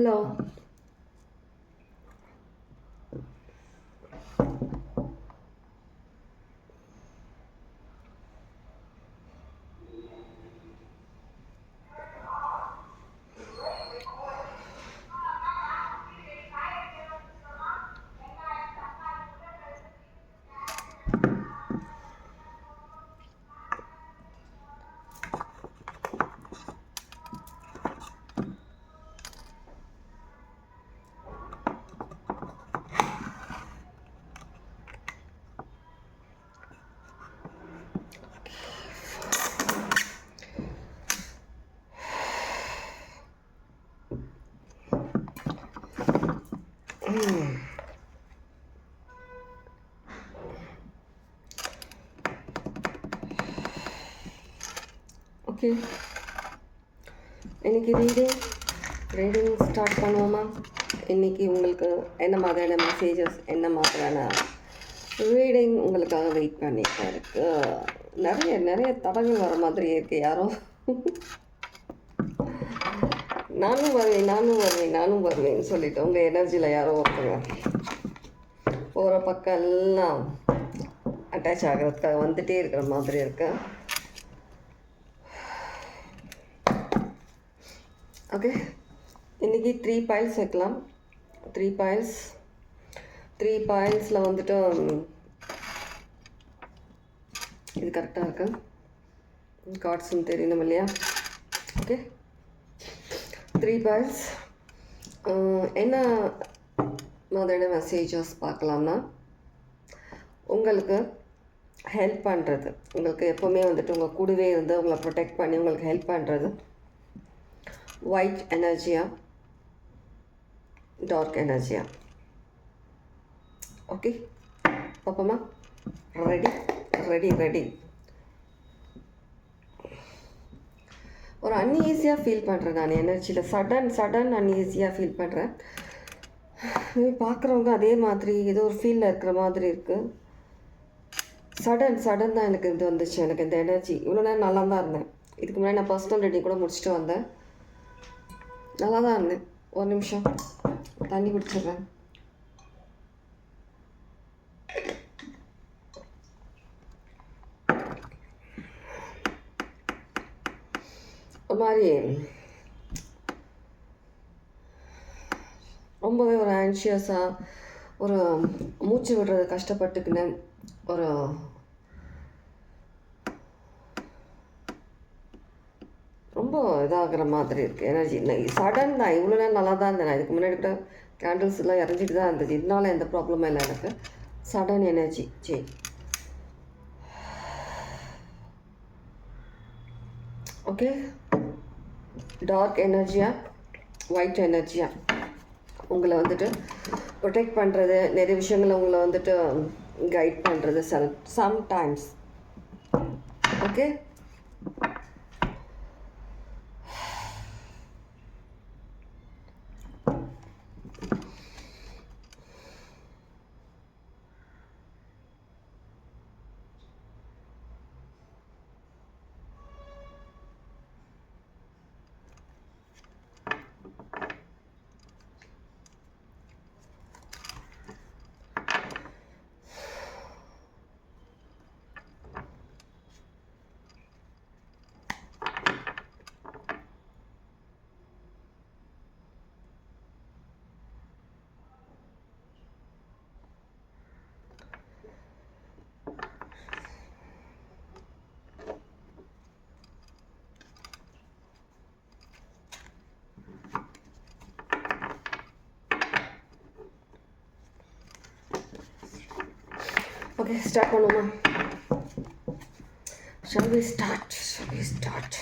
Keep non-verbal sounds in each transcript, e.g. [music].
Hello okay. இன்னைக்கு reading reading start பண்ணுவோமா? இன்னைக்கு உங்களுக்கு என்ன மாதிரியான மெசேஜஸ் என்ன மாதிரியான ரீடிங் உங்களுக்காக வெயிட் பண்ணிட்டு இருக்கு? நிறைய நிறைய தடங்கள் வர மாதிரி இருக்கு யாரோ. நானும் வருவேன் நானும் வருவேன் நானும் வருவேன்னு சொல்லிட்டு உங்கள் எனர்ஜியில் யாரோ ஒருத்தங்க போகிற பக்கம் எல்லாம் அட்டாச் ஆகிறதுக்காக வந்துகிட்டே இருக்கிற மாதிரி இருக்கு. ஓகே. இன்றைக்கி த்ரீ பாயில்ஸ் வைக்கலாம். த்ரீ பாயில்ஸ் த்ரீ பாயில்ஸில் வந்துட்டு இது கரெக்டாக இருக்கு. கார்ட்ஸும் தெரியணும் இல்லையா? ஓகே. த்ரீ பாயில்ஸ் என்ன மாதிரியான மெசேஜஸ் பார்க்கலாம்னா உங்களுக்கு ஹெல்ப் பண்ணுறது உங்களுக்கு எப்போவுமே வந்துட்டு உங்கள் கூடவே இருந்து உங்களை ப்ரொடெக்ட் பண்ணி உங்களுக்கு ஹெல்ப் பண்ணுறது ஒயிட் எனர்ஜியா டார்க் எனர்ஜியா ஓகே பார்ப்போமா ரெடி ரெடி ரெடி ஒரு அன்ஈஸியாக ஃபீல் பண்ணுறேன் நான் எனர்ஜியில் சடன் சடன் அன்ஈஸியாக ஃபீல் பண்ணுறேன் பார்க்குறவங்க அதே மாதிரி ஏதோ ஒரு ஃபீலில் இருக்கிற மாதிரி இருக்குது சடன் சடன் தான் எனக்கு இது வந்துச்சு. எனக்கு இந்த எனர்ஜி இவ்வளோ நேரம் நல்லா தான் இருந்தேன். இதுக்கு முன்னாடி நான் பர்சனல் ரெடி கூட முடிச்சுட்டு வந்தேன். நல்லா தான் இருந்தேன் ஒரு நிமிஷம் தண்ணி குடிச்சிடுறேன் ஒரு மாதிரி ரொம்பவே ஒரு ஆன்ஷியஸாக ஒரு மூச்சு விடுறது கஷ்டப்பட்டுக்கினேன் ஒரு ரொம்ப இதாகிற மாதிரி இருக்குது எனர்ஜி சடன் தான் இவ்வளோ நேரம் நல்லா தான் இருந்தேன். நான் இதுக்கு முன்னாடி கூட கேண்டில்ஸ் எல்லாம் இறஞ்சிட்டு தான் இருந்துச்சு இதனால எந்த ப்ராப்ளமும் இல்லை எனக்கு. சடன் எனர்ஜி சரி ஓகே டார்க் எனர்ஜியாக ஒயிட் எனர்ஜியாக உங்களை வந்துட்டு ப்ரொடெக்ட் பண்ணுறது நிறைய விஷயங்களை உங்களை வந்துட்டு கைட் பண்ணுறது some sometimes okay okay start பண்ணுமா shall we start shall we start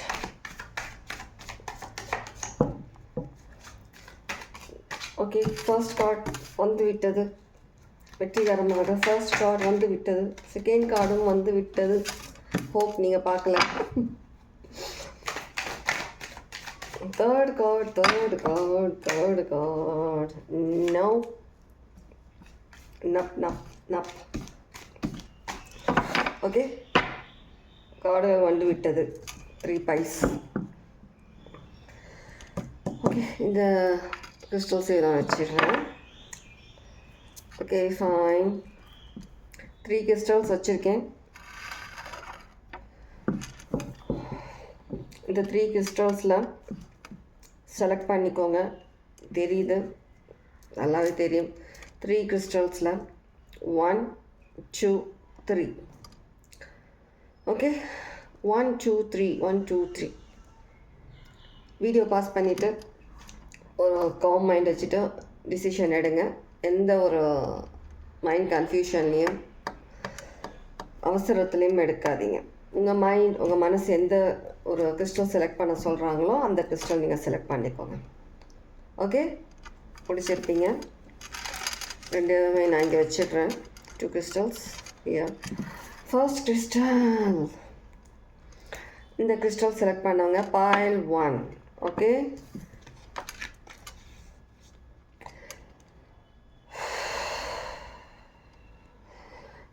okay first card வந்து விட்டது. வெற்றிகரமாக ஃபர்ஸ்ட் கார்டு வந்து விட்டது. செகண்ட் கார்டும் வந்து விட்டது. ஹோப் நீங்கள் பார்க்கல third card third card third card no நப் நப் நப் ஓகே? கார்டுகள் வந்து விட்டது. த்ரீ பைஸ் ஓகே இந்த கிறிஸ்டல்ஸே நான் வச்சிடுறேன். ஓகே ஃபைன் த்ரீ கிறிஸ்டல்ஸ் வச்சுருக்கேன். இந்த த்ரீ கிறிஸ்டல்ஸில் செலக்ட் பண்ணிக்கோங்க. தெரியுது? நல்லாவே தெரியும். Three கிறிஸ்டல்ஸில் one two three okay one two three one two three video pause பண்ணிவிட்டு ஒரு காம் மைண்ட் வச்சுட்டு டிசிஷன் எடுங்க. எந்த ஒரு மைண்ட் கன்ஃபியூஷன்லேயும் அவசரத்துலேயும் எடுக்காதீங்க. உங்கள் மைண்ட் உங்கள் மனசு எந்த ஒரு கிறிஸ்டல் செலக்ட் பண்ண சொல்கிறாங்களோ அந்த கிறிஸ்டல் நீங்கள் செலக்ட் பண்ணிக்கோங்க. ஓகே பிடிச்சிருப்பீங்க ரெண்டுமே நான் இங்கே வச்சிடுறேன். Two crystals yeah first crystal இந்த கிறிஸ்டல் செலக்ட் பண்ணவங்க boil one okay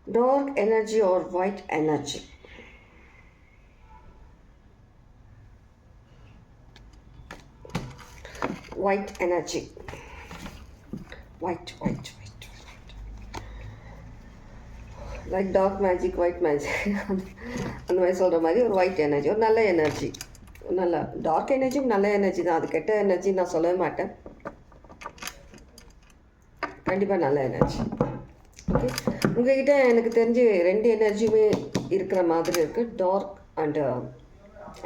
dark energy or white energy white energy white white white Like dark magic white magic அந்த மாதிரி சொல்கிற மாதிரி ஒரு ஒயிட் எனர்ஜி ஒரு நல்ல எனர்ஜி நல்ல டார்க் எனர்ஜியும் நல்ல எனர்ஜி தான். அது கெட்ட எனர்ஜி நான் சொல்லவே மாட்டேன். கண்டிப்பாக நல்ல எனர்ஜி ஓகே உங்ககிட்ட எனக்கு தெரிஞ்சு ரெண்டு எனர்ஜியுமே இருக்கிற மாதிரி இருக்குது டார்க் அண்டு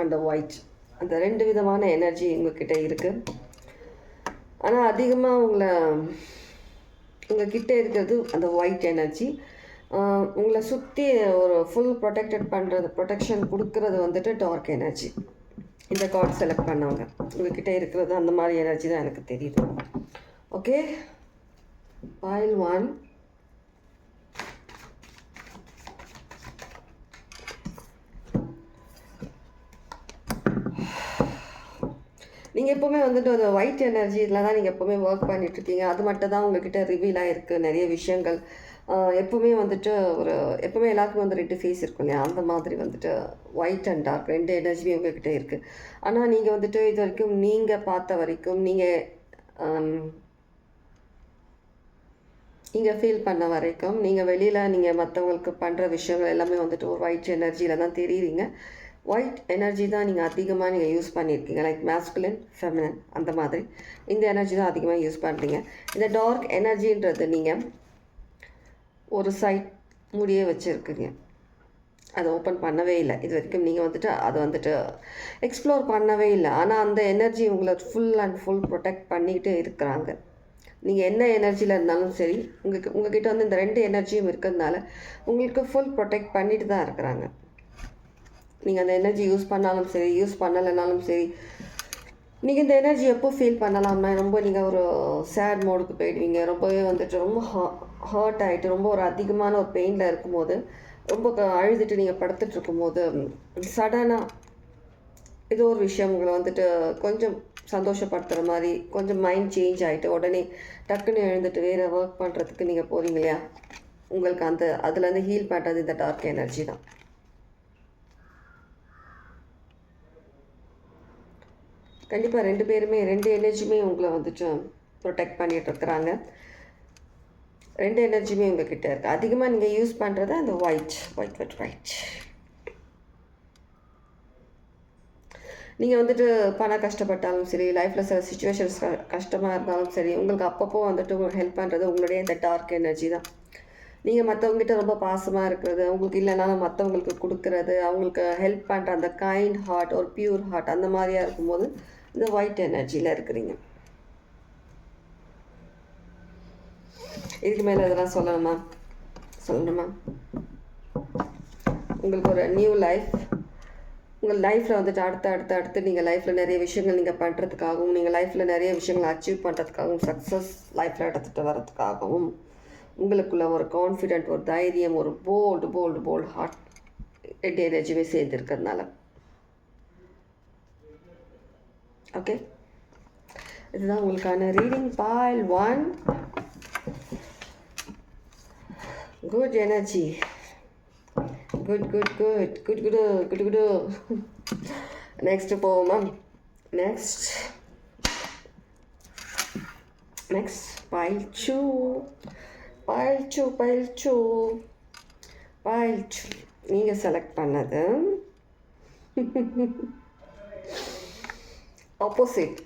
அந்த ஒயிட் அந்த ரெண்டு விதமான எனர்ஜி உங்ககிட்ட இருக்குது ஆனால் அதிகமாக உங்களை உங்ககிட்ட இருக்கிறது அந்த ஒயிட் எனர்ஜி உங்களை சுற்றி ஒரு ஃபுல் ப்ரொடெக்டட் பண்ணுறது ப்ரொடெக்ஷன் கொடுக்கறது வந்துட்டு டார்க் எனர்ஜி இந்த கார்ட் செலக்ட் பண்ணவங்க. உங்ககிட்ட இருக்கிறது அந்த மாதிரி எனர்ஜி தான் எனக்கு தெரியுது. ஓகே பாயில் ஒன் நீங்கள் எப்போவுமே வந்துட்டு ஒரு ஒயிட் எனர்ஜியில் தான் நீங்கள் எப்போவுமே ஒர்க் பண்ணிகிட்ருக்கீங்க அது மட்டும் தான் உங்ககிட்ட ரிவீலாக இருக்குது நிறைய விஷயங்கள். எப்போவுமே வந்துட்டு ஒரு எப்போவுமே எல்லாருக்கும் வந்து ரெண்டு ஃபேஸ் இருக்கும் இல்லையா? அந்த மாதிரி வந்துட்டு ஒயிட் அண்ட் டார்க் ரெண்டு எனர்ஜியுமே உங்ககிட்ட இருக்குது ஆனால் நீங்கள் வந்துட்டு இது வரைக்கும் நீங்கள் பார்த்த வரைக்கும் நீங்கள் நீங்கள் ஃபீல் பண்ண வரைக்கும் நீங்கள் வெளியில் நீங்கள் மற்றவங்களுக்கு பண்ணுற விஷயங்கள் எல்லாமே வந்துட்டு ஒரு ஒயிட் எனர்ஜியில் தான் தெரியுறீங்க. ஒயிட் எனர்ஜி தான் நீங்கள் அதிகமாக நீங்கள் யூஸ் பண்ணியிருக்கீங்க. லைக் மேஸ்குலின் ஃபெமினன் அந்த மாதிரி. இந்த எனர்ஜி தான் அதிகமாக யூஸ் பண்ணுறீங்க இந்த டார்க் எனர்ஜின்றது நீங்கள் ஒரு சைட் மூடியே வச்சுருக்குங்க. அதை ஓப்பன் பண்ணவே இல்லை. இது வரைக்கும் நீங்கள் வந்துட்டு அதை வந்துட்டு எக்ஸ்ப்ளோர் பண்ணவே இல்லை. ஆனால் அந்த எனர்ஜி உங்களை ஃபுல் அண்ட் ஃபுல் ப்ரொடெக்ட் பண்ணிக்கிட்டு இருக்கிறாங்க. நீங்கள் என்ன எனர்ஜியில் இருந்தாலும் சரி உங்களுக்கு உங்ககிட்ட வந்து இந்த ரெண்டு எனர்ஜியும் இருக்கிறதுனால உங்களுக்கு ஃபுல் ப்ரொடெக்ட் பண்ணிட்டு தான் இருக்கிறாங்க. நீங்கள் அந்த எனர்ஜி யூஸ் பண்ணாலும் சரி யூஸ் பண்ணலைனாலும் சரி நீங்கள் இந்த எனர்ஜி எப்போ ஃபீல் பண்ணலாம்னா ரொம்ப நீங்கள் ஒரு சேட் மோடுக்கு போயிடுவீங்க. ரொம்பவே வந்துட்டு ரொம்ப ஹர்ட் ஆகிட்டு ரொம்ப ஒரு அதிகமான ஒரு பெயினில் இருக்கும்போது ரொம்ப அழுதுட்டு நீங்கள் படுத்துட்டு இருக்கும்போது சடனாக ஏதோ ஒரு விஷயம் உங்களை வந்துட்டு கொஞ்சம் சந்தோஷப்படுத்துகிற மாதிரி கொஞ்சம் மைண்ட் சேஞ்ச் ஆகிட்டு உடனே டக்குன்னு எழுந்துட்டு வேறு ஒர்க் பண்ணுறதுக்கு நீங்கள் போகிறீங்க இல்லையா? உங்களுக்கு அந்த அதுலேருந்து ஹீல் பண்ணுறது இந்த டார்க் எனர்ஜி தான். கண்டிப்பாக ரெண்டு பேருமே ரெண்டு எனர்ஜியுமே உங்களை வந்துட்டு ப்ரொடெக்ட் பண்ணிகிட்டு இருக்கிறாங்க. ரெண்டு எனர்ஜியுமே உங்ககிட்ட இருக்குது அதிகமாக நீங்கள் யூஸ் பண்ணுறது அந்த ஒயிட் ஒயிட் ஒயிட் ஒயிட் நீங்கள் வந்துட்டு பணம் கஷ்டப்பட்டாலும் சரி லைஃப்பில் சில சுச்சுவேஷன்ஸ் கஷ்டமாக இருந்தாலும் சரி உங்களுக்கு அப்பப்போ வந்துட்டு உங்களுக்கு ஹெல்ப் பண்ணுறது உங்களுடைய இந்த டார்க் எனர்ஜி தான். நீங்கள் மற்றவங்ககிட்ட ரொம்ப பாசமாக இருக்கிறது உங்களுக்கு இல்லைனாலும் மற்றவங்களுக்கு கொடுக்குறது அவங்களுக்கு ஹெல்ப் பண்ணுற அந்த கைண்ட் ஹார்ட் ஒரு பியூர் ஹார்ட் அந்த மாதிரியாக இருக்கும்போது இந்த ஒயிட் எனர்ஜியில் இருக்கிறீங்க. இதுக்கு மேலே இதெல்லாம் சொல்லணுமா? சொல்லணுமா? உங்களுக்கு ஒரு நியூ லைஃப் உங்கள் லைஃப்பில் வந்துட்டு அடுத்து அடுத்து அடுத்து நீங்கள் லைஃப்பில் நிறைய விஷயங்கள் நீங்கள் பண்ணுறதுக்காகவும் நீங்கள் லைஃப்பில் நிறைய விஷயங்கள் அச்சீவ் பண்ணுறதுக்காகவும் சக்ஸஸ் லைஃப்பில் எடுத்துகிட்டு வர்றதுக்காகவும் உங்களுக்குள்ள ஒரு கான்ஃபிடென்ட் ஒரு தைரியம் ஒரு போல்டு போல்டு போல்டு ஹார்ட் ரெண்டு எனர்ஜியுமே சேர்ந்துருக்கிறதுனால. ஓகே இதுதான் உங்களுக்கான reading pile one good energy good good good good good good good next போவோமா? Next next pile two pile two pile two pile two நீங்கள் செலக்ட் பண்ணது. [laughs] Opposite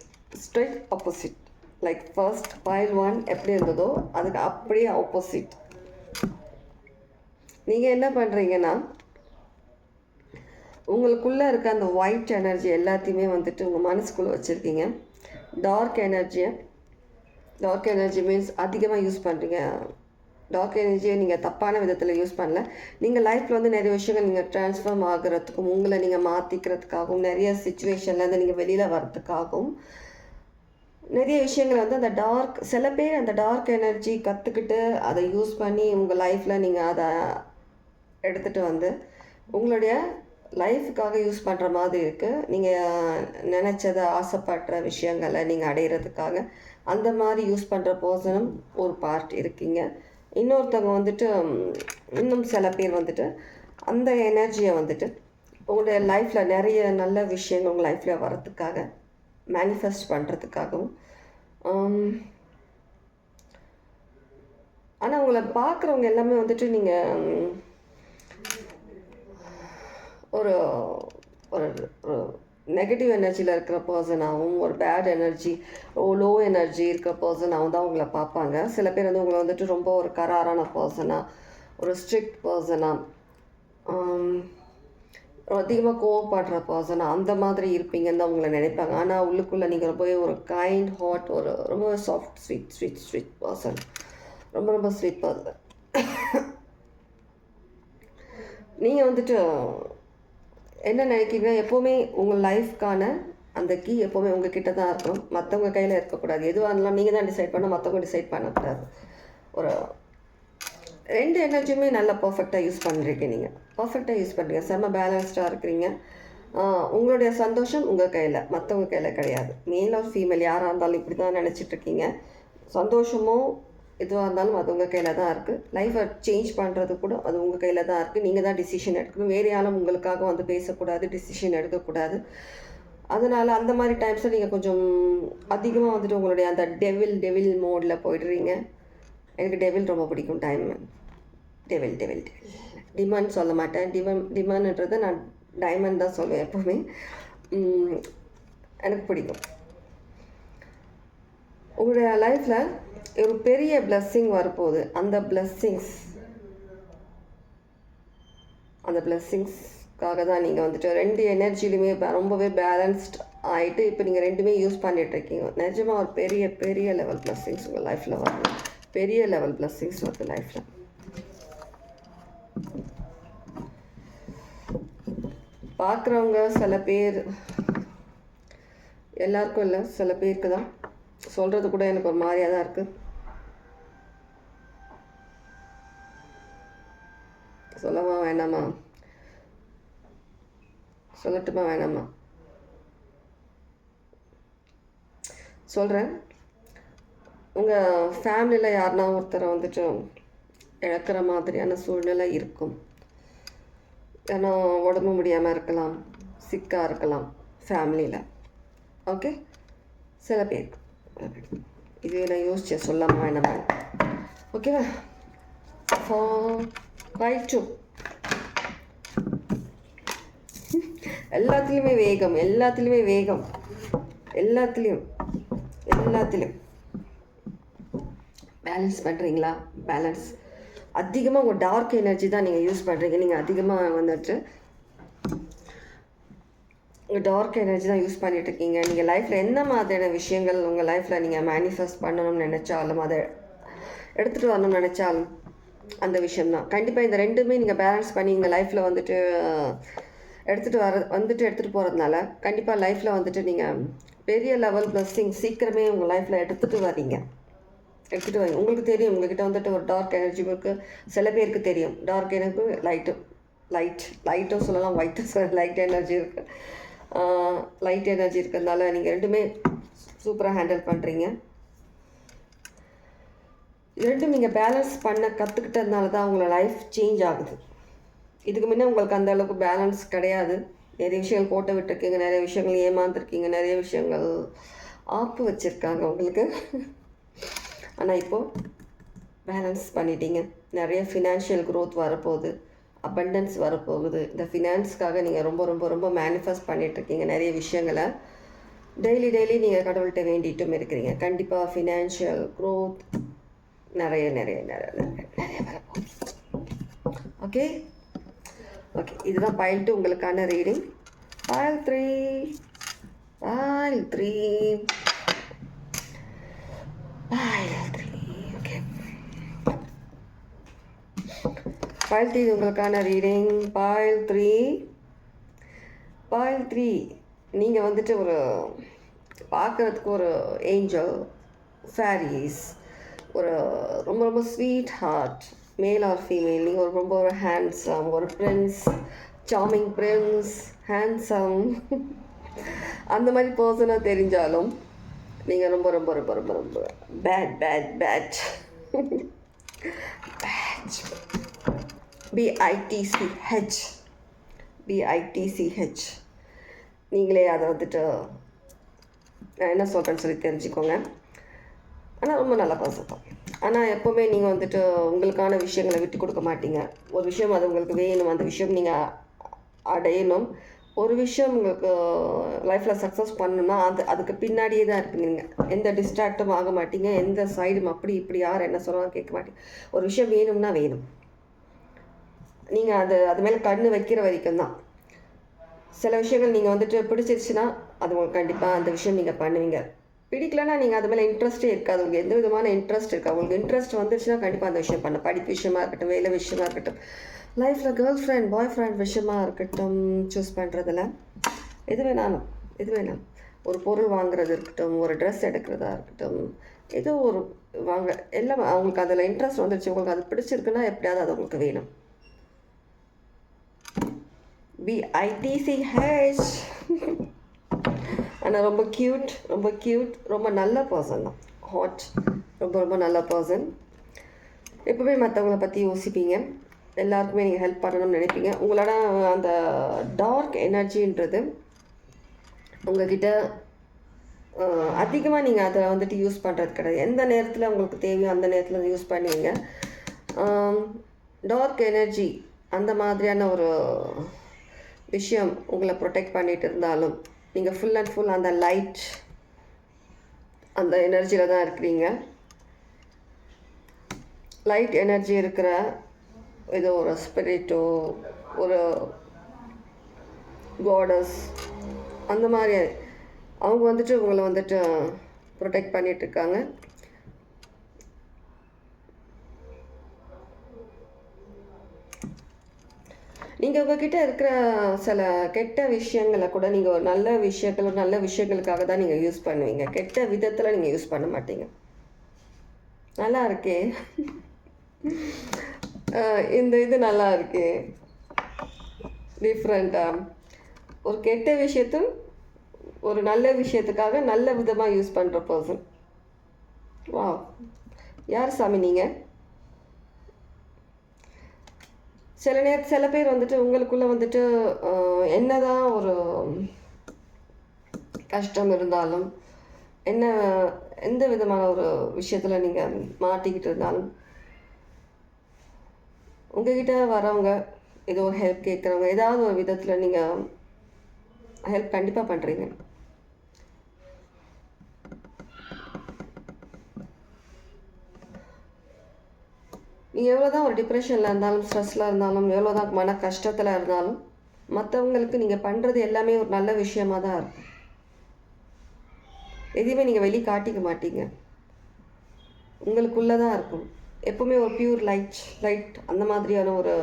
straight opposite like first pile one எப்படி இருந்ததோ அதுக்கு அப்படியே opposite நீங்கள் என்ன பண்ணுறீங்கன்னா உங்களுக்குள்ளே இருக்க அந்த ஒயிட் எனர்ஜி எல்லாத்தையுமே வந்துட்டு உங்கள் மனசுக்குள்ளே வச்சுருக்கீங்க. டார்க் எனர்ஜியை டார்க் எனர்ஜி மீன்ஸ் அதிகமாக யூஸ் பண்ணுறீங்க டார்க் எனர்ஜியை நீங்கள் தப்பான விதத்தில் யூஸ் பண்ணல. நீங்கள் லைஃப்பில் வந்து நிறைய விஷயங்கள் நீங்கள் ட்ரான்ஸ்ஃபார்ம் ஆகிறதுக்கும் உங்களை நீங்கள் மாற்றிக்கிறதுக்காகவும் நிறைய சுச்சுவேஷன்லேருந்து நீங்கள் வெளியில் வர்றதுக்காகவும் நிறைய விஷயங்கள் வந்து அந்த டார்க் சில பேர் அந்த டார்க் எனர்ஜி கற்றுக்கிட்டு அதை யூஸ் பண்ணி உங்கள் லைஃப்பில் நீங்கள் அதை எடுத்துகிட்டு வந்து உங்களுடைய லைஃபுக்காக யூஸ் பண்ணுற மாதிரி இருக்குது நீங்கள் நினச்சதை ஆசைப்படுற விஷயங்களை நீங்கள் அடையிறதுக்காக அந்த மாதிரி யூஸ் பண்ணுற பர்சனும் ஒரு பார்ட் இருக்கீங்க. இன்னொருத்தவங்க வந்துட்டு இன்னும் சில பேர் வந்துட்டு அந்த எனர்ஜியை வந்துட்டு உங்களுடைய லைஃப்பில் நிறைய நல்ல விஷயங்கள் உங்கள் லைஃப்பில் வர்றதுக்காக மேனிஃபெஸ்ட் பண்ணுறதுக்காகவும் ஆனால் உங்களை பார்க்குறவங்க எல்லாமே வந்துட்டு நீங்கள் ஒரு ஒரு நெகட்டிவ் எனர்ஜியில் இருக்கிற பர்சனாகவும் ஒரு பேட் எனர்ஜி லோ எனர்ஜி இருக்கிற பர்சனாகவும் தான் உங்களை பார்ப்பாங்க. சில பேர் வந்து உங்களை வந்துட்டு ரொம்ப ஒரு கராரான பர்சனாக ஒரு ஸ்ட்ரிக்ட் பர்சனாக அதிகமாக கோவப்படுற பர்சன் அந்த மாதிரி இருப்பீங்கன்னு தான் உங்களை நினைப்பாங்க. ஆனால் உள்ளுக்குள்ளே நீங்கள் ரொம்பவே ஒரு கைண்ட் ஹாட் ஒரு ரொம்ப soft sweet sweet sweet person ரொம்ப ரொம்ப ஸ்வீட் பர்சன் நீங்கள் வந்துட்டு என்ன நினைக்கிறீங்கன்னா எப்போவுமே உங்கள் லைஃப்க்கான அந்த கீ எப்போவுமே உங்கள் கிட்ட தான் இருக்கணும் மற்றவங்க கையில் இருக்கக்கூடாது. எதுவாக இருந்தாலும் நீங்கள் தான் டிசைட் பண்ண மற்றவங்க டிசைட் பண்ணக்கூடாது. ஒரு ரெண்டு எனர்ஜியுமே நல்லா பர்ஃபெக்டாக யூஸ் பண்ணுறீங்க நீங்கள் பர்ஃபெக்டாக யூஸ் பண்ணுறீங்க செம்ம பேலன்ஸ்டாக இருக்கிறீங்க. உங்களுடைய சந்தோஷம் உங்கள் கையில். மற்றவங்க கையில் கிடையாது. மேல் ஆர் ஃபீமேல் யாராக இருந்தாலும் இப்படி தான் நினச்சிட்டு இருக்கீங்க. எதுவாக இருந்தாலும் அது உங்கள் கையில் தான் இருக்குது லைஃப்பை சேஞ்ச் பண்ணுறது கூட அது உங்கள் கையில் தான் இருக்குது நீங்கள் தான் டிசிஷன் எடுக்கணும். வேறு யாரும் உங்களுக்காக வந்து பேசக்கூடாது டிசிஷன் எடுக்கக்கூடாது. அதனால் அந்த மாதிரி டைம்ஸில் நீங்கள் கொஞ்சம் அதிகமாக வந்துட்டு உங்களுடைய அந்த டெவில் டெவில் மோடில் போயிடுறீங்க. எனக்கு டெவில் ரொம்ப பிடிக்கும் time devil devil devil demand சொல்ல மாட்டேன். டிமன் டிமாண்ட்ன்றதை நான் டைமண்ட் தான் சொல்லுவேன் எப்போவுமே. எனக்கு பிடிக்கும். உங்களுடைய லைஃப்பில் ஒரு பெரிய பிளஸ்ஸிங் வரப்போகுது. அந்த பிளஸ்ஸிங்ஸ் அந்த பிளஸ்ஸிங்ஸ்க்காக தான் நீங்கள் வந்துட்டு ரெண்டு எனர்ஜிலையுமே ரொம்பவே பேலன்ஸ்ட் ஆகிட்டு இப்போ நீங்கள் ரெண்டுமே யூஸ் பண்ணிட்டு இருக்கீங்க நிஜமாக ஒரு பெரிய பெரிய லெவல் பிளஸ்ஸிங்ஸ் உங்கள் லைஃப்பில் வருது. பெரிய லெவல் பிளஸ்ஸிங்ஸ் வருது லைஃப்பில் பார்க்குறவங்க சில பேர் எல்லாருக்கும் இல்லை சில பேருக்கு தான். சொல்கிறது கூட எனக்கு ஒரு மாதிரியாக தான் இருக்குது சொல்லவா வேணாமா? சொல்லட்டுமா வேணாமா? சொல்கிறேன் உங்கள் ஃபேமிலியில் யாருனா ஒருத்தரை வந்துட்டு இழக்கிற மாதிரியான சூழ்நிலை இருக்கும். ஏன்னா உடம்பு முடியாமல் இருக்கலாம் சிக்காக இருக்கலாம் ஃபேமிலியில் ஓகே? சில பேர். இதுவே நான் யோசிச்சேன் சொல்லாமல் வேணாமா? ஓகேவா? ஃபார் ஃபைவ் டூ எல்லாத்துலேயுமே வேகம் எல்லாத்துலேயுமே வேகம் எல்லாத்துலேயும் எல்லாத்துலேயும் பேலன்ஸ் பண்ணுறீங்களா பேலன்ஸ் அதிகமாக உங்கள் டார்க் எனர்ஜி தான் நீங்கள் யூஸ் பண்ணுறீங்க நீங்கள் அதிகமாக வந்துட்டு உங்கள் டார்க் எனர்ஜி தான் யூஸ் பண்ணிட்டு இருக்கீங்க. நீங்கள் லைஃப்பில் என்ன மாதிரியான விஷயங்கள் உங்கள் லைஃப்பில் நீங்கள் மேனிஃபெஸ்ட் பண்ணணும்னு நினச்சாலும் அதை எடுத்துகிட்டு வரணும்னு நினச்சாலும் அந்த விஷயம்தான். கண்டிப்பாக இந்த ரெண்டுமே நீங்கள் பேலன்ஸ் பண்ணி உங்கள் லைஃப்பில் வந்துட்டு எடுத்துகிட்டு வர வந்துட்டு எடுத்துகிட்டு போகிறதுனால கண்டிப்பாக லைஃப்பில் வந்துட்டு நீங்கள் பெரிய லெவல் ப்ளஸ்ஸிங் சீக்கிரமே உங்கள் லைஃப்பில் எடுத்துகிட்டு வரீங்க எடுத்துகிட்டு வரீங்க உங்களுக்கு தெரியும் உங்கள்கிட்ட வந்துட்டு ஒரு டார்க் எனர்ஜி இருக்குது சில பேருக்கு தெரியும். டார்க் எனக்கு லைட்டு லைட் லைட்டும் சொல்லலாம். ஒயிட்டும் சொல்லலாம். லைட் எனர்ஜி இருக்குது லைட் எனர்ஜி இருக்கிறதுனால நீங்கள் ரெண்டுமே சூப்பராக ஹேண்டில் பண்ணுறீங்க ரெண்டும் நீங்கள் பேலன்ஸ் பண்ண கற்றுக்கிட்டதுனால தான் உங்களை லைஃப் சேஞ்ச் ஆகுது. இதுக்கு முன்னே உங்களுக்கு அந்த அளவுக்கு பேலன்ஸ் கிடையாது. நிறைய விஷயங்கள் கோட்டை விட்டுருக்கீங்க நிறைய விஷயங்கள் ஏமாந்துருக்கீங்க நிறைய விஷயங்கள் ஆப்பு வச்சுருக்காங்க உங்களுக்கு. ஆனால் இப்போது பேலன்ஸ் பண்ணிட்டீங்க. நிறைய ஃபினான்ஷியல் க்ரோத் வரப்போகுது. அபண்டன்ஸ் வரப்போகுது. இந்த ஃபினான்ஸ்க்காக நீங்கள் ரொம்ப ரொம்ப ரொம்ப மேனிஃபெஸ்ட் பண்ணிகிட்ருக்கீங்க நிறைய விஷயங்களை. டெய்லி டெய்லி நீங்கள் கடவுள்கிட்ட வேண்டிட்டும் இருக்கிறீங்க. கண்டிப்பாக ஃபினான்ஷியல் க்ரோத் நிறைய நிறைய நிறைய நிறைய வரப்போகுது ஓகே ஓகே இதுதான் பயல் டூ உங்களுக்கான reading pile three pile three pile three okay pile three உங்களுக்கான reading pile three pile three நீங்கள் வந்துட்டு ஒரு பார்க்குறதுக்கு ஒரு ஏஞ்சல் ஃபேரிஸ் ஒரு ரொம்ப ரொம்ப sweet heart male or female நீங்கள் ஒரு ரொம்ப ஒரு ஹேண்ட்ஸம் ஒரு ப்ரின்ஸ் சாமிங் பிரின்ஸ் ஹேண்ட்ஸம் அந்த மாதிரி பர்சனாக தெரிஞ்சாலும் நீங்கள் ரொம்ப ரொம்ப ரொம்ப ரொம்ப ரொம்ப bad bad bad bad B I T C H B I T C H நீங்களே அதை வந்துட்டு நான் என்ன சொல்கிறேன்னு சொல்லி தெரிஞ்சுக்கோங்க. ஆனால் ரொம்ப நல்ல பர்சன் தான் ஆனால் எப்போவுமே நீங்கள் வந்துட்டு உங்களுக்கான விஷயங்களை விட்டு கொடுக்க மாட்டீங்க. ஒரு விஷயம் அது உங்களுக்கு வேணும் அந்த விஷயம் நீங்கள் அடையணும். ஒரு விஷயம் உங்களுக்கு லைஃப்பில் சக்ஸஸ் பண்ணணும்னா அது அதுக்கு பின்னாடியே தான் இருப்பீங்க எந்த டிஸ்ட்ராக்டும் ஆக மாட்டீங்க. எந்த சைடும் அப்படி இப்படி யார் என்ன சொல்லுவாங்க கேட்க மாட்டீங்க. ஒரு விஷயம் வேணும்னா வேணும். நீங்கள் அது அது மேலே கண்ணு வைக்கிற வரைக்கும் தான். சில விஷயங்கள் நீங்கள் வந்துட்டு பிடிச்சிருச்சுன்னா அது உங்களுக்கு கண்டிப்பாக அந்த விஷயம் நீங்கள் பண்ணுவீங்க. பிடிக்கலன்னா நீங்கள் அது மேலே இன்ட்ரெஸ்ட்டே இருக்காது. உங்களுக்கு எந்த விதமான இன்ட்ரெஸ்ட் இருக்கா உங்களுக்கு இன்ட்ரெஸ்ட் வந்துருச்சுன்னா கண்டிப்பாக அந்த விஷயம் பண்ண படிப்பு விஷயமா இருக்கட்டும் வேலை விஷயமா இருக்கட்டும். லைஃப்பில் கேர்ள் ஃப்ரெண்ட் பாய் ஃப்ரெண்ட் விஷயமா இருக்கட்டும் சூஸ் பண்ணுறதுல எது வேணாலும் எது வேணாம் ஒரு பொருள் வாங்குறது இருக்கட்டும் ஒரு ட்ரெஸ் எடுக்கிறதா இருக்கட்டும் ஏதோ ஒரு வாங்க எல்லாம் அவங்களுக்கு அதில் இன்ட்ரெஸ்ட் வந்துருச்சு உங்களுக்கு அது பிடிச்சிருக்குன்னா எப்படியாவது அது உங்களுக்கு வேணும். பிஐடிசிஹெச் [laughs] ஆனால் ரொம்ப க்யூட் ரொம்ப க்யூட் ரொம்ப நல்ல பர்சன் தான். ஹாட் ரொம்ப ரொம்ப நல்ல பர்சன் எப்பவுமே மற்றவங்கள பற்றி யோசிப்பீங்க. எல்லாருக்குமே நீங்கள் ஹெல்ப் பண்ணணும்னு நினைப்பீங்க. உங்களோட அந்த டார்க் எனர்ஜின்றது உங்ககிட்ட அதிகமாக நீங்கள் அதை வந்துட்டு யூஸ் பண்ணுறது கிடையாது. எந்த நேரத்தில் உங்களுக்கு தேவையோ அந்த நேரத்தில் யூஸ் பண்ணுவீங்க. டார்க் எனர்ஜி அந்த மாதிரியான ஒரு விஷயம் உங்களை ப்ரொடெக்ட் பண்ணிகிட்டு இருந்தாலும் நீங்கள் ஃபுல் அண்ட் ஃபுல் அந்த லைட் அந்த எனர்ஜியில் தான் இருக்கிறீங்க. லைட் எனர்ஜி இருக்கிற ஏதோ ஒரு ஸ்பிரிட்டோ ஒரு காடஸ் அந்த மாதிரி. அவங்க வந்துட்டு உங்களை வந்துட்டு ப்ரொடெக்ட் பண்ணிகிட்ருக்காங்க இருக்காங்க நீங்கள் உங்ககிட்ட இருக்கிற சில கெட்ட விஷயங்களை கூட நீங்கள் ஒரு நல்ல விஷயங்கள் ஒரு நல்ல விஷயங்களுக்காக தான் நீங்கள் யூஸ் பண்ணுவீங்க. கெட்ட விதத்தில் நீங்கள் யூஸ் பண்ண மாட்டீங்க. நல்லா இருக்கே. இந்த இது நல்லா இருக்கே. டிஃப்ரெண்ட்டாக ஒரு கெட்ட விஷயத்தும் ஒரு நல்ல விஷயத்துக்காக நல்ல விதமாக யூஸ் பண்ணுற பர்சன் வா யார் சாமி நீங்கள் சில நேரம் சில பேர் வந்துட்டு உங்களுக்குள்ளே வந்துட்டு என்னதான் ஒரு கஷ்டம் இருந்தாலும் என்ன எந்த விதமான ஒரு விஷயத்தில் நீங்கள் மாட்டிக்கிட்டு இருந்தாலும் உங்ககிட்ட வரவங்க ஏதோ ஒரு ஹெல்ப் கேட்குறவங்க ஏதாவது ஒரு விதத்தில் நீங்கள் ஹெல்ப் கண்டிப்பாக பண்ணுறீங்க நீங்கள் எவ்வளோ தான் ஒரு டிப்ரெஷனில் இருந்தாலும் ஸ்ட்ரெஸ்ஸில் இருந்தாலும் எவ்வளோ தான் மன கஷ்டத்தில் இருந்தாலும் மற்றவங்களுக்கு நீங்கள் பண்ணுறது எல்லாமே ஒரு நல்ல விஷயமாக தான் இருக்கும். எதையுமே நீங்கள் வெளியே காட்டிக்க மாட்டீங்க. உங்களுக்குள்ளே தான் இருக்கும். எப்போவுமே ஒரு பியூர் லைட் லைட் அந்த மாதிரியான ஒரு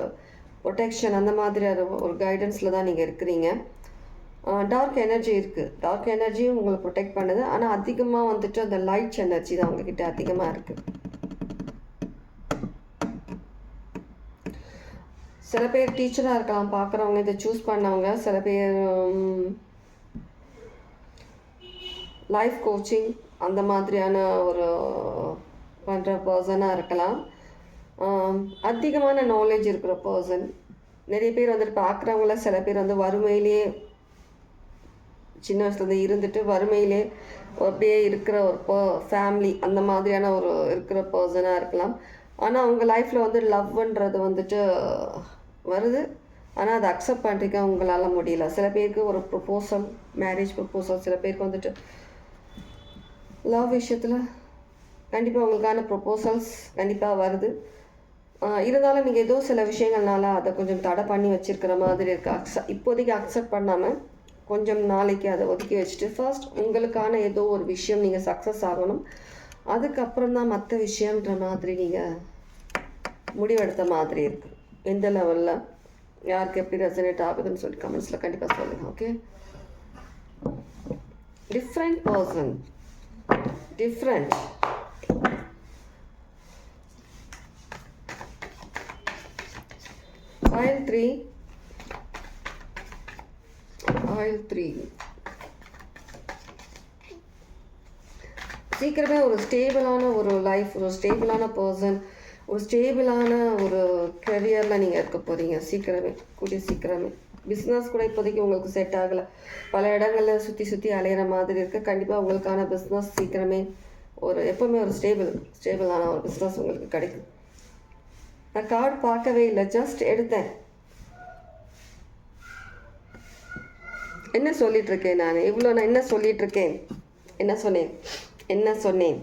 ப்ரொடெக்ஷன் அந்த மாதிரியான ஒரு கைடன்ஸில் தான் நீங்கள் இருக்கிறீங்க. டார்க் எனர்ஜி இருக்குது டார்க் எனர்ஜியும் உங்களை ப்ரொடெக்ட் பண்ணுது. ஆனால் அதிகமாக வந்துட்டு அந்த லைட் எனர்ஜி தான் உங்ககிட்ட அதிகமாக இருக்குது சில பேர் டீச்சராக இருக்கலாம் பார்க்குறவங்க இதை சூஸ் பண்ணவங்க சில பேர் லைஃப் கோச்சிங் அந்த மாதிரியான ஒரு பண்ணுற பர்சனாக இருக்கலாம். அதிகமான நாலேஜ் இருக்கிற பர்சன் நிறைய பேர் வந்துட்டு பார்க்குறவங்கள சில பேர் வந்து வறுமையிலேயே சின்ன வயசுலேருந்து இருந்துட்டு வறுமையிலே அப்படியே இருக்கிற ஒரு ஃபேமிலி அந்த மாதிரியான ஒரு இருக்கிற பர்சனாக இருக்கலாம். ஆனால் அவங்க லைஃப்பில் வந்து லவ்ன்றது வந்துட்டு வருது. ஆனால் அதை அக்செப்ட் பண்ணுறதுக்கு அவங்களால முடியல. சில பேருக்கு ஒரு ப்ரொப்போசல் மேரேஜ் ப்ரொப்போசல் சில பேருக்கு வந்துட்டு லவ் விஷயத்தில் கண்டிப்பாக உங்களுக்கான ப்ரொப்போசல்ஸ் கண்டிப்பாக வருது. இருந்தாலும் நீங்கள் ஏதோ சில விஷயங்கள்னால அதை கொஞ்சம் தடை பண்ணி வச்சிருக்கிற மாதிரி இருக்குது அக்ச இப்போதைக்கு அக்செப்ட் பண்ணாமல் கொஞ்சம் நாளைக்கு அதை ஒதுக்கி வச்சுட்டு ஃபர்ஸ்ட் உங்களுக்கான ஏதோ ஒரு விஷயம் நீங்கள் சக்ஸஸ் ஆகணும். அதுக்கப்புறம் தான் மற்ற விஷயன்ற மாதிரி நீங்கள் முடிவெடுத்த மாதிரி இருக்குது எந்த லெவலில் யாருக்கு எப்படி ரெசனேட் ஆகுதுன்னு சொல்லி கமெண்ட்ஸில் கண்டிப்பாக சொல்லுங்கள் okay different person different oil three oil three சீக்கிரமே ஒரு ஸ்டேபிளான ஒரு லைஃப் ஒரு ஸ்டேபிளான பர்சன் ஒரு ஸ்டேபிளான ஒரு கெரியரில் நீங்கள் இருக்க போகிறீங்க சீக்கிரமே கூடிய சீக்கிரமே. பிஸ்னஸ் கூட இப்போதைக்கு உங்களுக்கு செட் ஆகலை. பல இடங்களில் சுற்றி சுற்றி அலையிற மாதிரி இருக்குது கண்டிப்பாக உங்களுக்கான பிஸ்னஸ் சீக்கிரமே ஒரு எப்போவுமே ஒரு ஸ்டேபிள் ஸ்டேபிளான ஒரு பிஸ்னஸ் உங்களுக்கு கிடைக்கும். நான் கார்டு பார்க்கவே இல்லை. ஜஸ்ட் எடுத்தேன். என்ன சொல்லிட்டு இருக்கேன் நான்? இவ்வளோ நான் என்ன சொல்லிட்டு இருக்கேன்? என்ன சொன்னேன்? என்ன சொன்னேன்?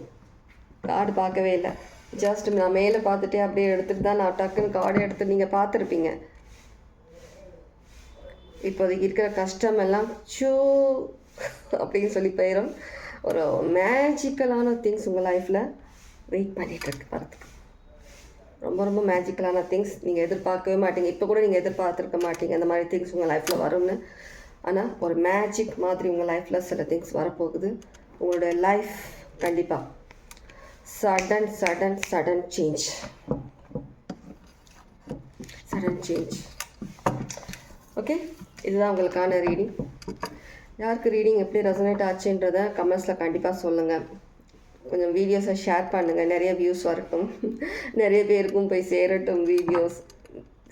கார்டு பார்க்கவே இல்லை. ஜஸ்ட் நான் மேலே பார்த்துட்டே அப்படியே எடுத்துட்டு தான் நான் டக்குன்னு கார்டு எடுத்து நீங்கள் பார்த்துருப்பீங்க. இப்போதைக்கு இருக்கிற கஷ்டம் எல்லாம் சூ அப்படின்னு சொல்லி போயிடும் ஒரு மேஜிக்கலான திங்ஸ் உங்கள் லைஃப்பில் வெயிட் பண்ணிகிட்டு இருக்கு வரதுக்கு ரொம்ப ரொம்ப மேஜிக்கலான திங்ஸ் நீங்கள் எதிர்பார்க்கவே மாட்டீங்க. இப்போ கூட நீங்கள் எதிர்பார்த்துருக்க மாட்டீங்க அந்த மாதிரி திங்ஸ் உங்கள் லைஃப்பில் வரும்னு. ஆனால் ஒரு மேஜிக் மாதிரி உங்கள் லைஃப்பில் சில திங்ஸ் வரப்போகுது. உங்களுடைய லைஃப் கண்டிப்பாக sudden sudden sudden change sudden change okay இதுதான் உங்களுக்கான ரீடிங் யாருக்கு ரீடிங் எப்படி ரெசனேட் ஆச்சுன்றதை கமெண்ட்ஸில் கண்டிப்பாக சொல்லுங்கள் கொஞ்சம் வீடியோஸை ஷேர் பண்ணுங்கள் நிறைய வியூஸ் வரட்டும். நிறைய பேருக்கும் போய் சேரட்டும் வீடியோஸ்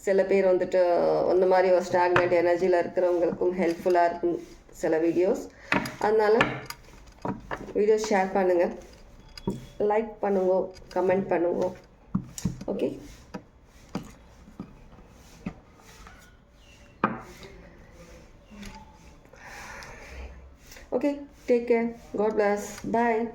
சில பேர் வந்துட்டு அந்த மாதிரி ஒரு ஸ்டாக்னட் எனர்ஜியில் இருக்கிறவங்களுக்கும் ஹெல்ப்ஃபுல்லாக இருக்கும் சில வீடியோஸ் அதனால் வீடியோஸ் ஷேர் பண்ணுங்கள் லைக் பண்ணுங்க கமெண்ட் பண்ணுங்க okay Okay, take care. God bless. Bye.